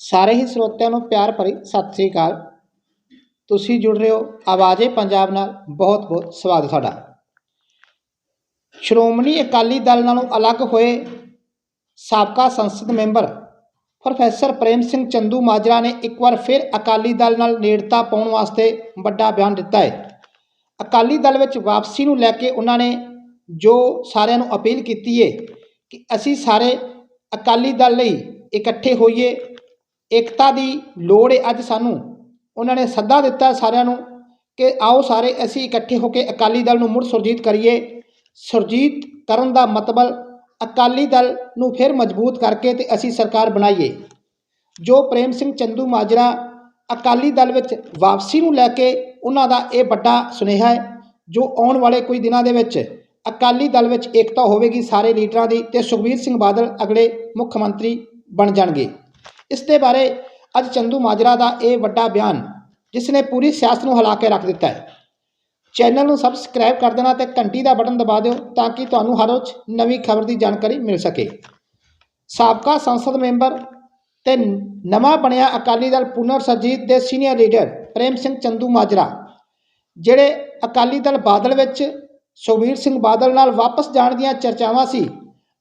ਸਾਰੇ ਹੀ ਸਰੋਤਿਆਂ ਨੂੰ ਪਿਆਰ ਭਰੀ ਸਤਿ ਸ੍ਰੀ ਅਕਾਲ। ਤੁਸੀਂ ਜੁੜ ਰਹੇ ਹੋ ਆਵਾਜ਼ੇ ਪੰਜਾਬ ਨਾਲ। ਬਹੁਤ ਬਹੁਤ ਸਵਾਗਤ ਤੁਹਾਡਾ। ਸ਼੍ਰੋਮਣੀ ਅਕਾਲੀ ਦਲ ਨਾਲੋਂ ਅਲੱਗ ਹੋਏ ਸਾਬਕਾ ਸੰਸਦ ਮੈਂਬਰ ਪ੍ਰੋਫੈਸਰ ਪ੍ਰੇਮ ਸਿੰਘ ਚੰਦੂ ਮਾਜਰਾ ਨੇ ਇੱਕ ਵਾਰ ਫਿਰ ਅਕਾਲੀ ਦਲ ਨਾਲ ਨੇੜਤਾ ਪਾਉਣ ਵਾਸਤੇ ਵੱਡਾ ਬਿਆਨ ਦਿੱਤਾ ਹੈ। ਅਕਾਲੀ ਦਲ ਵਿੱਚ ਵਾਪਸੀ ਨੂੰ ਲੈ ਕੇ ਉਹਨਾਂ ਨੇ ਜੋ ਸਾਰਿਆਂ ਨੂੰ ਅਪੀਲ ਕੀਤੀ ਹੈ ਕਿ ਅਸੀਂ ਸਾਰੇ ਅਕਾਲੀ ਦਲ ਲਈ ਇਕੱਠੇ ਹੋਈਏ ਏਕਤਾ ਦੀ ਲੋੜ ਹੈ ਅੱਜ ਸਾਨੂੰ। ਉਹਨਾਂ ਨੇ ਸੱਦਾ ਦਿੱਤਾ ਸਾਰਿਆਂ ਨੂੰ ਕਿ ਆਓ ਸਾਰੇ ਅਸੀਂ ਇਕੱਠੇ ਹੋ ਕੇ ਅਕਾਲੀ ਦਲ ਨੂੰ ਮੁੜ ਸੁਰਜੀਤ ਕਰੀਏ। ਸੁਰਜੀਤ ਕਰਨ ਦਾ ਮਤਲਬ ਅਕਾਲੀ ਦਲ ਨੂੰ ਫਿਰ ਮਜ਼ਬੂਤ ਕਰਕੇ ਤੇ ਅਸੀਂ ਸਰਕਾਰ ਬਣਾਈਏ। ਜੋ ਪ੍ਰੇਮ ਸਿੰਘ ਚੰਦੂ ਮਾਜਰਾ ਅਕਾਲੀ ਦਲ ਵਿੱਚ ਵਾਪਸੀ ਨੂੰ ਲੈ ਕੇ ਉਹਨਾਂ ਦਾ ਇਹ ਵੱਡਾ ਸੁਨੇਹਾ ਹੈ, ਜੋ ਆਉਣ ਵਾਲੇ ਕੁਝ ਦਿਨਾਂ ਦੇ ਵਿੱਚ ਅਕਾਲੀ ਦਲ ਵਿੱਚ ਏਕਤਾ ਹੋਵੇਗੀ ਸਾਰੇ ਲੀਡਰਾਂ ਦੀ ਤੇ ਸੁਖਬੀਰ ਸਿੰਘ ਬਾਦਲ ਅਗਲੇ ਮੁੱਖ ਮੰਤਰੀ ਬਣ ਜਾਣਗੇ। ਇਸ ਦੇ ਬਾਰੇ ਅੱਜ ਚੰਦੂ ਮਾਜਰਾ ਦਾ ਇਹ ਵੱਡਾ ਬਿਆਨ ਜਿਸ ਨੇ ਪੂਰੀ ਸਿਆਸਤ ਨੂੰ ਹਿਲਾ ਕੇ ਰੱਖ ਦਿੱਤਾ ਹੈ। ਚੈਨਲ ਨੂੰ ਸਬਸਕ੍ਰਾਈਬ ਕਰ ਦੇਣਾ ਤੇ ਘੰਟੀ ਦਾ ਬਟਨ ਦਬਾ ਦਿਓ ਤਾਂ ਕਿ ਤੁਹਾਨੂੰ ਹਰ ਰੋਜ਼ ਨਵੀਂ ਖਬਰ ਦੀ ਜਾਣਕਾਰੀ ਮਿਲ ਸਕੇ। ਸਾਬਕਾ ਸੰਸਦ ਮੈਂਬਰ ਤੇ ਨਵਾਂ ਬਣਿਆ ਅਕਾਲੀ ਦਲ ਪੁਨਰ ਸਰਜੀਤ ਦੇ ਸੀਨੀਅਰ ਲੀਡਰ ਪ੍ਰੇਮ ਸਿੰਘ ਚੰਦੂ ਮਾਜਰਾ, ਜਿਹੜੇ ਅਕਾਲੀ ਦਲ ਬਾਦਲ ਵਿੱਚ ਸੁਖਬੀਰ ਸਿੰਘ ਬਾਦਲ ਨਾਲ ਵਾਪਸ ਜਾਣ ਦੀਆਂ ਚਰਚਾਵਾਂ ਸੀ,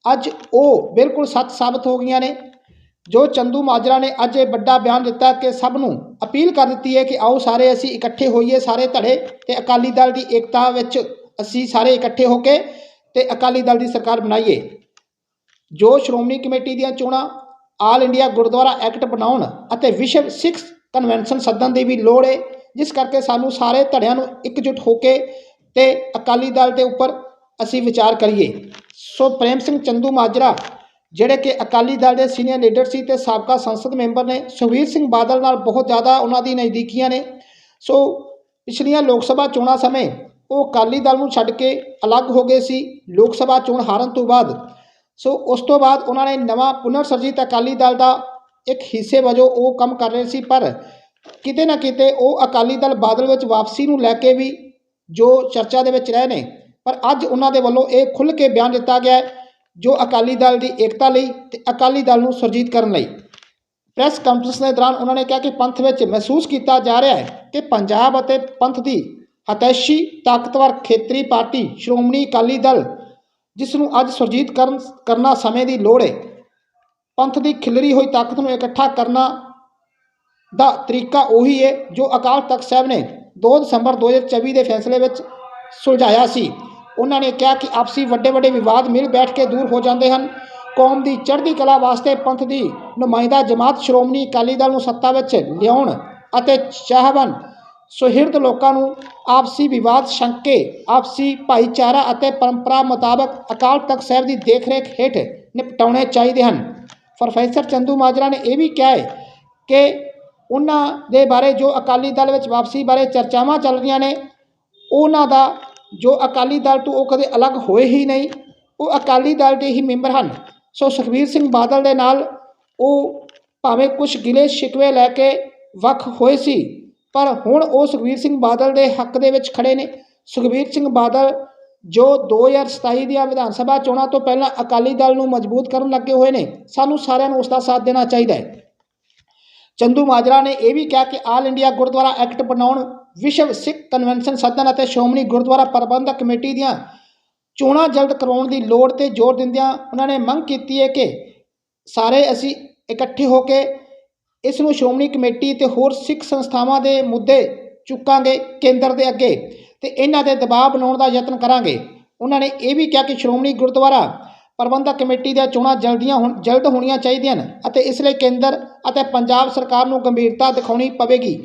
ਅੱਜ ਉਹ ਬਿਲਕੁਲ ਸੱਚ ਸਾਬਤ ਹੋ ਗਈਆਂ ਨੇ। ਜੋ ਚੰਦੂ ਮਾਜਰਾ ਨੇ ਅੱਜ ਇਹ ਵੱਡਾ ਬਿਆਨ ਦਿੱਤਾ ਕਿ ਸਭ ਨੂੰ ਅਪੀਲ ਕਰ ਦਿੱਤੀ ਹੈ ਕਿ ਆਓ ਸਾਰੇ ਅਸੀਂ ਇਕੱਠੇ ਹੋਈਏ, ਸਾਰੇ ਧੜੇ ਤੇ ਅਕਾਲੀ ਦਲ ਦੀ ਏਕਤਾ ਵਿੱਚ ਅਸੀਂ ਸਾਰੇ ਇਕੱਠੇ ਹੋ ਕੇ ਤੇ ਅਕਾਲੀ ਦਲ ਦੀ ਸਰਕਾਰ ਬਣਾਈਏ। ਜੋ ਸ਼੍ਰੋਮਣੀ ਕਮੇਟੀ ਦੀਆਂ ਚੋਣਾਂ, ਆਲ ਇੰਡੀਆ ਗੁਰਦੁਆਰਾ ਐਕਟ ਬਣਾਉਣ ਅਤੇ ਵਿਸ਼ਵ ਸਿੱਖ ਕਨਵੈਨਸ਼ਨ ਸੱਦਣ ਦੀ ਵੀ ਲੋੜ ਹੈ ਜਿਸ ਕਰਕੇ ਸਾਨੂੰ ਸਾਰੇ ਧੜਿਆਂ ਨੂੰ ਇਕਜੁੱਟ ਹੋ ਕੇ ਤੇ ਅਕਾਲੀ ਦਲ ਦੇ ਉੱਪਰ ਅਸੀਂ ਵਿਚਾਰ ਕਰੀਏ। ਸੋ ਪ੍ਰੇਮ ਸਿੰਘ ਚੰਦੂ ਮਾਜਰਾ ਜਿਹੜੇ ਕਿ ਅਕਾਲੀ ਦਲ ਦੇ ਸੀਨੀਅਰ ਲੀਡਰ ਸੀ ਤੇ ਸਾਬਕਾ ਸੰਸਦ ਮੈਂਬਰ ਨੇ ਸੁਖਬੀਰ ਸਿੰਘ ਬਾਦਲ ਨਾਲ ਬਹੁਤ ਜ਼ਿਆਦਾ ਉਹਨਾਂ ਦੀ ਨਜ਼ਦੀਕੀਆਂ ਨੇ। ਸੋ ਪਿਛਲੀਆਂ ਲੋਕ ਸਭਾ ਚੋਣਾਂ ਸਮੇਂ ਉਹ ਅਕਾਲੀ ਦਲ ਨੂੰ ਛੱਡ ਕੇ ਅਲੱਗ ਹੋ ਗਏ ਸੀ, ਲੋਕ ਸਭਾ ਚੋਣ ਹਾਰਨ ਤੋਂ ਬਾਅਦ। ਸੋ ਉਸ ਤੋਂ ਬਾਅਦ ਉਹਨਾਂ ਨੇ ਨਵਾਂ ਪੁਨਰ ਸਰਜੀਤ ਅਕਾਲੀ ਦਲ ਦਾ ਇੱਕ ਹਿੱਸੇ ਵਜੋਂ ਉਹ ਕੰਮ ਕਰ ਰਹੇ ਸੀ, ਪਰ ਕਿਤੇ ਨਾ ਕਿਤੇ ਉਹ ਅਕਾਲੀ ਦਲ ਬਾਦਲ ਵਿੱਚ ਵਾਪਸੀ ਨੂੰ ਲੈ ਕੇ ਵੀ ਜੋ ਚਰਚਾ ਦੇ ਵਿੱਚ ਰਹੇ ਨੇ। ਪਰ ਅੱਜ ਉਹਨਾਂ ਦੇ ਵੱਲੋਂ ਇਹ ਖੁੱਲ੍ਹ ਕੇ ਬਿਆਨ ਦਿੱਤਾ ਗਿਆ ਹੈ ਜੋ ਅਕਾਲੀ ਦਲ ਦੀ ਏਕਤਾ ਲਈ ਤੇ ਅਕਾਲੀ ਦਲ ਨੂੰ ਸੁਰਜੀਤ ਕਰਨ ਲਈ। ਪ੍ਰੈਸ ਕਾਨਫਰੰਸ ਦੇ ਦੌਰਾਨ ਉਹਨਾਂ ਨੇ ਕਿਹਾ ਕਿ ਪੰਥ ਵਿੱਚ ਮਹਿਸੂਸ ਕੀਤਾ ਜਾ ਰਿਹਾ ਹੈ ਕਿ ਪੰਜਾਬ ਅਤੇ ਪੰਥ ਦੀ ਹਤੈਸ਼ੀ ਤਾਕਤਵਰ ਖੇਤਰੀ ਪਾਰਟੀ ਸ਼੍ਰੋਮਣੀ ਅਕਾਲੀ ਦਲ, ਜਿਸ ਨੂੰ ਅੱਜ ਸੁਰਜੀਤ ਕਰਨ, ਕਰਨਾ ਸਮੇਂ ਦੀ ਲੋੜ ਹੈ ਪੰਥ ਦੀ ਖਿਲਰੀ ਹੋਈ ਤਾਕਤ ਨੂੰ ਇਕੱਠਾ ਕਰਨਾ ਦਾ ਤਰੀਕਾ ਉਹੀ ਹੈ ਜੋ ਅਕਾਲ ਤਖਤ ਸਾਹਿਬ ਨੇ 2 ਦਸੰਬਰ 2024 ਦੇ ਫੈਸਲੇ ਵਿੱਚ ਸੁਲਝਾਇਆ ਸੀ। ਉਹਨਾਂ ਨੇ ਕਿਹਾ ਕਿ ਆਪਸੀ ਵੱਡੇ ਵੱਡੇ ਵਿਵਾਦ ਮਿਲ ਬੈਠ ਕੇ ਦੂਰ ਹੋ ਜਾਂਦੇ ਹਨ। ਕੌਮ ਦੀ ਚੜ੍ਹਦੀ ਕਲਾ ਵਾਸਤੇ ਪੰਥ ਦੀ ਨੁਮਾਇੰਦਾ ਜਮਾਤ ਸ਼੍ਰੋਮਣੀ ਅਕਾਲੀ ਦਲ ਨੂੰ ਸੱਤਾ ਵਿੱਚ ਲਿਆਉਣ ਅਤੇ ਚਾਹਵਨ ਸੁਹਿਰਦ ਲੋਕਾਂ ਨੂੰ ਆਪਸੀ ਵਿਵਾਦ, ਸ਼ੰਕੇ, ਆਪਸੀ ਭਾਈਚਾਰਾ ਅਤੇ ਪਰੰਪਰਾ ਮੁਤਾਬਕ ਅਕਾਲ ਤਖਤ ਸਾਹਿਬ ਦੀ ਦੇਖਰੇਖ ਹੇਠ ਨਿਪਟਾਉਣੇ ਚਾਹੀਦੇ ਹਨ। ਪ੍ਰੋਫੈਸਰ ਚੰਦੂ ਮਾਜਰਾ ਨੇ ਇਹ ਵੀ ਕਿਹਾ ਹੈ ਕਿ ਉਹਨਾਂ ਦੇ ਬਾਰੇ ਜੋ ਅਕਾਲੀ ਦਲ ਵਿੱਚ ਵਾਪਸੀ ਬਾਰੇ ਚਰਚਾਵਾਂ ਚੱਲ ਰਹੀਆਂ ਨੇ, ਉਹਨਾਂ ਦਾ ਜੋ ਅਕਾਲੀ ਦਲ ਤੋਂ ਉਹ ਕਦੇ ਅਲੱਗ ਹੋਏ ਹੀ ਨਹੀਂ, ਉਹ ਅਕਾਲੀ ਦਲ ਦੇ ਹੀ ਮੈਂਬਰ ਹਨ। ਸੋ ਸੁਖਬੀਰ ਸਿੰਘ ਬਾਦਲ ਦੇ ਨਾਲ ਉਹ ਭਾਵੇਂ ਕੁਝ ਗਿਲੇ ਸ਼ਿਕਵੇ ਲੈ ਕੇ ਵੱਖ ਹੋਏ ਸੀ, ਪਰ ਹੁਣ ਉਹ ਸੁਖਬੀਰ ਸਿੰਘ ਬਾਦਲ ਦੇ ਹੱਕ ਦੇ ਵਿੱਚ ਖੜੇ ਨੇ। ਸੁਖਬੀਰ ਸਿੰਘ ਬਾਦਲ ਜੋ 2027 ਦੀਆਂ ਵਿਧਾਨ ਸਭਾ ਚੋਣਾਂ ਤੋਂ ਪਹਿਲਾਂ ਅਕਾਲੀ ਦਲ ਨੂੰ ਮਜ਼ਬੂਤ ਕਰਨ ਲੱਗੇ ਹੋਏ ਨੇ, ਸਾਨੂੰ ਸਾਰਿਆਂ ਨੂੰ ਉਸ ਦਾ ਸਾਥ ਦੇਣਾ ਚਾਹੀਦਾ ਹੈ। ਚੰਦੂ ਮਾਜਰਾ ਨੇ ਇਹ ਵੀ ਕਿਹਾ ਕਿ ਆਲ ਇੰਡੀਆ ਗੁਰਦੁਆਰਾ ਐਕਟ ਬਣਾਉਣ ਵਿਸ਼ਵ ਸਿੱਖ ਕਨਵੈਨਸ਼ਨ ਸੱਦਣ ਅਤੇ ਸ਼੍ਰੋਮਣੀ ਗੁਰਦੁਆਰਾ ਪ੍ਰਬੰਧਕ ਕਮੇਟੀ ਦੀਆਂ ਚੋਣਾਂ ਜਲਦ ਕਰਵਾਉਣ ਦੀ ਲੋੜ ਤੇ ਜ਼ੋਰ ਦਿੰਦਿਆਂ ਉਹਨਾਂ ਨੇ ਮੰਗ ਕੀਤੀ ਹੈ ਕਿ ਸਾਰੇ ਅਸੀਂ ਇਕੱਠੇ ਹੋ ਕੇ ਇਸ ਨੂੰ ਸ਼੍ਰੋਮਣੀ ਕਮੇਟੀ ਤੇ ਹੋਰ ਸਿੱਖ ਸੰਸਥਾਵਾਂ ਦੇ ਮੁੱਦੇ ਚੁੱਕਾਂਗੇ, ਕੇਂਦਰ ਦੇ ਅੱਗੇ ਤੇ ਇਹਨਾਂ ਤੇ ਦਬਾਅ ਬਣਾਉਣ ਦਾ ਯਤਨ ਕਰਾਂਗੇ। ਉਹਨਾਂ ਨੇ ਇਹ ਵੀ ਕਿਹਾ ਕਿ ਸ਼੍ਰੋਮਣੀ ਗੁਰਦੁਆਰਾ ਪ੍ਰਬੰਧਕ ਕਮੇਟੀ ਦੀਆਂ ਚੋਣਾਂ ਜਲਦੀਆਂ ਹੁਣ, ਜਲਦ ਹੋਣੀਆਂ ਚਾਹੀਦੀਆਂ ਹਨ ਅਤੇ ਇਸ ਲਈ ਕੇਂਦਰ ਅਤੇ ਪੰਜਾਬ ਸਰਕਾਰ ਨੂੰ ਗੰਭੀਰਤਾ ਦਿਖਾਉਣੀ ਪਵੇਗੀ।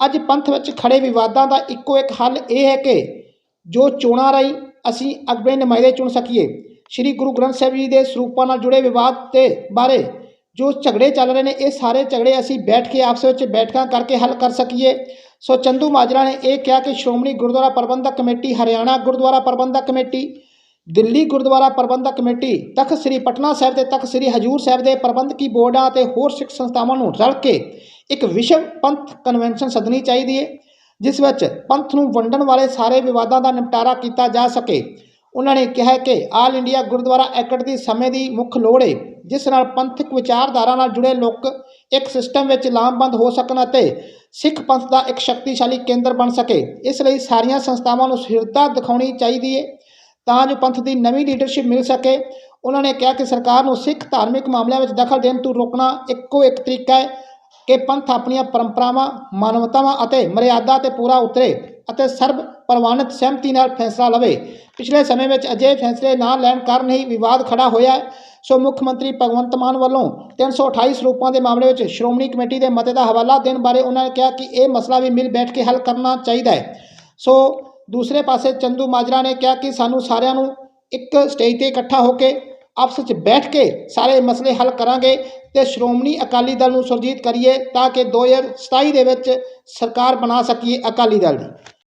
ਅੱਜ ਪੰਥ ਵਿੱਚ ਖੜੇ ਵਿਵਾਦਾਂ ਦਾ ਇੱਕੋ ਇੱਕ ਹੱਲ ਇਹ ਹੈ ਕਿ ਜੋ ਚੋਣਾਂ ਰਾਹੀਂ ਅਸੀਂ ਆਪਣੇ ਨੁਮਾਇੰਦੇ ਚੁਣ ਸਕੀਏ, ਸ੍ਰੀ ਗੁਰੂ ਗ੍ਰੰਥ ਸਾਹਿਬ ਜੀ ਦੇ ਸਰੂਪਾਂ ਨਾਲ ਜੁੜੇ ਵਿਵਾਦ ਤੇ ਬਾਰੇ ਜੋ ਝਗੜੇ ਚੱਲ ਰਹੇ ਨੇ, ਇਹ ਸਾਰੇ ਝਗੜੇ ਅਸੀਂ ਬੈਠ ਕੇ ਆਪਸ ਵਿੱਚ ਬੈਠਕਾਂ ਕਰਕੇ ਹੱਲ ਕਰ ਸਕੀਏ। ਸੋ ਚੰਦੂ ਮਾਜਰਾ ਨੇ ਇਹ ਕਿਹਾ ਕਿ Shiromani Gurdwara Prabandhak committee, Haryana Gurdwara Prabandhak committee Delhi Gurdwara Prabandhak committee, Takht Sri Patna Sahib ਤੇ ਤਖਤ ਸ੍ਰੀ ਹਜੂਰ ਸਾਹਿਬ ਦੇ ਪ੍ਰਬੰਧਕੀ ਬੋਰਡਾਂ ਅਤੇ ਹੋਰ ਸਿੱਖ ਸੰਸਥਾਵਾਂ ਨੂੰ ਰਲ ਕੇ ਇੱਕ ਵਿਸ਼ਵ ਪੰਥ ਕਨਵੈਨਸ਼ਨ ਸੱਦਣੀ ਚਾਹੀਦੀ ਹੈ ਜਿਸ ਵਿੱਚ ਪੰਥ ਨੂੰ ਵੰਡਣ ਵਾਲੇ ਸਾਰੇ ਵਿਵਾਦਾਂ ਦਾ ਨਿਪਟਾਰਾ ਕੀਤਾ ਜਾ ਸਕੇ। ਉਹਨਾਂ ਨੇ ਕਿਹਾ ਕਿ ਆਲ ਇੰਡੀਆ ਗੁਰਦੁਆਰਾ ਐਕਟ ਦੀ ਸਮੇਂ ਦੀ ਮੁੱਖ ਲੋੜ ਹੈ ਜਿਸ ਨਾਲ ਪੰਥਕ ਵਿਚਾਰਧਾਰਾ ਨਾਲ ਜੁੜੇ ਲੋਕ ਇੱਕ ਸਿਸਟਮ ਵਿੱਚ ਲਾਮਬੰਦ ਹੋ ਸਕਣ ਅਤੇ ਸਿੱਖ ਪੰਥ ਦਾ ਇੱਕ ਸ਼ਕਤੀਸ਼ਾਲੀ ਕੇਂਦਰ ਬਣ ਸਕੇ। ਇਸ ਲਈ ਸਾਰੀਆਂ ਸੰਸਥਾਵਾਂ ਨੂੰ ਸਹਿਰਤਾ ਦਿਖਾਉਣੀ ਚਾਹੀਦੀ ਹੈ ਤਾਂ ਜੋ ਪੰਥ ਦੀ ਨਵੀਂ ਲੀਡਰਸ਼ਿਪ ਮਿਲ ਸਕੇ। ਉਹਨਾਂ ਨੇ ਕਿਹਾ ਕਿ ਸਰਕਾਰ ਨੂੰ ਸਿੱਖ ਧਾਰਮਿਕ ਮਾਮਲਿਆਂ ਵਿੱਚ ਦਖਲ ਦੇਣ ਤੋਂ ਰੋਕਣਾ ਇੱਕੋ ਇੱਕ ਤਰੀਕਾ ਹੈ ਕਿ ਪੰਥ ਆਪਣੀਆਂ ਪਰੰਪਰਾਵਾਂ, ਮਾਨਵਤਾਵਾਂ ਅਤੇ ਮਰਿਆਦਾ ਤੇ ਪੂਰਾ ਉਤਰੇ ਅਤੇ ਸਰਬ ਪ੍ਰਵਾਨਿਤ ਸਹਿਮਤੀ ਨਾਲ ਫੈਸਲਾ ਲਵੇ। ਪਿਛਲੇ ਸਮੇਂ ਵਿੱਚ ਅਜਿਹੇ ਫੈਸਲੇ ਨਾ ਲੈਣ ਕਾਰਨ ਹੀ ਵਿਵਾਦ ਖੜਾ ਹੋਇਆ ਸੋ ਮੁੱਖ ਮੰਤਰੀ ਭਗਵੰਤ ਮਾਨ ਵੱਲੋਂ 328 ਸਰੂਪਾਂ ਦੇ ਮਾਮਲੇ ਵਿੱਚ ਸ਼੍ਰੋਮਣੀ ਕਮੇਟੀ ਦੇ ਮਤੇ ਦਾ ਹਵਾਲਾ ਦੇਣ ਬਾਰੇ ਉਹਨਾਂ ਨੇ ਕਿਹਾ ਕਿ ਇਹ ਮਸਲਾ ਵੀ ਮਿਲ ਬੈਠ ਕੇ ਹੱਲ ਕਰਨਾ ਚਾਹੀਦਾ ਹੈ। ਸੋ ਦੂਸਰੇ ਪਾਸੇ ਚੰਦੂ ਮਾਜਰਾ ਨੇ ਕਿਹਾ ਕਿ ਸਾਨੂੰ ਸਾਰਿਆਂ ਨੂੰ ਇੱਕ ਸਟੇਜ ਤੇ ਇਕੱਠਾ ਹੋ ਕੇ ਆਪਸ ਵਿੱਚ ਬੈਠ ਕੇ ਸਾਰੇ ਮਸਲੇ ਹੱਲ ਕਰਾਂਗੇ ਤੇ ਸ਼੍ਰੋਮਣੀ ਅਕਾਲੀ ਦਲ ਨੂੰ ਸੁਰਜੀਤ ਕਰੀਏ ਤਾਂ ਕਿ 2027 ਦੇ ਵਿੱਚ ਸਰਕਾਰ ਬਣਾ ਸਕੀਏ ਅਕਾਲੀ ਦਲ ਦੀ।